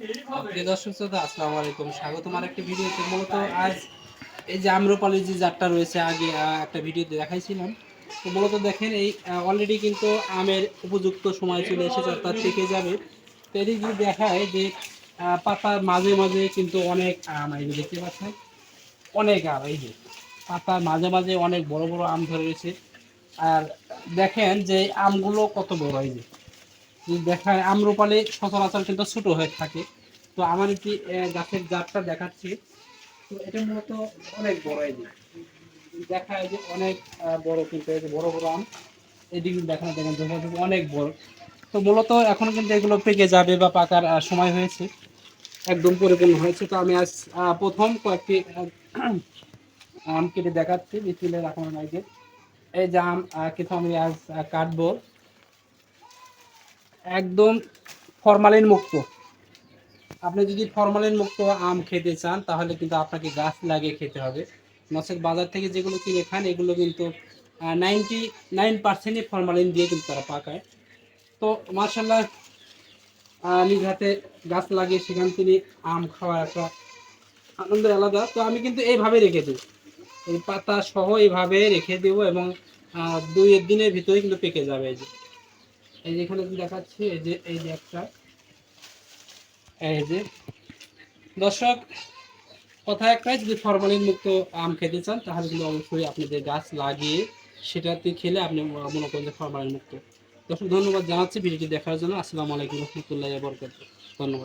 প্রিয় দর্শক শ্রোতা, আসসালামু আলাইকুম। স্বাগতম আর একটা ভিডিওতে। মূলত আজ এই যে আম্রপালির যে জাতটা রয়েছে, আগে একটা ভিডিওতে দেখাইছিলাম। তো মূলত দেখেন এই অলরেডি কিন্তু আমের উপযুক্ত সময় চলে এসেছে, অর্থাৎ থেকে যাবে। তো এদিক যদি দেখায় যে পাতার মাঝে মাঝে কিন্তু অনেক আম, এই দেখতে পাচ্ছেন, অনেক আম, এই যে পাতার মাঝে মাঝে অনেক বড় বড় আম ধরে রয়েছে। আর দেখেন যে আমগুলো কত বড়, এই যে দেখায় আম্রপালি সচরাচর কিন্তু ছোট হয়ে থাকে। তো আমার একটি গাছের জাতটা দেখাচ্ছি। তো এটা মূলত অনেক বড় এই যে। দেখায় যে অনেক বড় কিন্তু এই যে বড় বড় আম। এদিকে দেখানো দেখেন অনেক বড়। তো মূলত এখন কিন্তু এগুলো পেকে যাবে বা পাকার সময় হয়েছে। একদম পরিপূর্ণ হয়েছে। তো আমি আজ প্রথম কয়েকটি আম কেটে দেখাচ্ছি। বিচিলে রাখানো মাইকে এই যে আম কিছু আমি আজ কাটবো। একদম ফরমালিন মুক্ত। আপনি যদি ফরমালিন মুক্ত আম খেতে চান, তাহলে কিন্তু আপনাকে গাছ লাগিয়ে খেতে হবে। নচেত বাজার থেকে যেগুলো কিনে খান, এগুলো কিন্তু নাইনটি নাইন পার্সেন্টই ফরমালিন দিয়ে কিন্তু তারা পাকায়। তো মার্শাল্লাহ নিজ হাতে গাছ লাগিয়ে সেখান থেকে আম খাওয়ার একটা আনন্দ আলাদা। তো আমি কিন্তু এইভাবে রেখে দিই। এই পাতা সহ এইভাবে রেখে দেবো এবং দুই দিনের ভিতরে কিন্তু পেকে যাবে এই যে। এই যে এখানে দেখাচ্ছি? এই যে এই যে একটা। এই যে। দর্শক কথা একটাই যদি ফরমালিন মুক্ত আম খেতে চান, তাহলে কিন্তু অবশ্যই আপনাদের গাছ লাগিয়ে সেটাতে খেলে আপনি মনে করেন যে ফরমালিন মুক্ত দর্শক, ধন্যবাদ জানাচ্ছি। ভিডিওটি দেখার জন্য আসসালামু আলাইকুম রহমতুল্লাহ বরকাত ধন্যবাদ।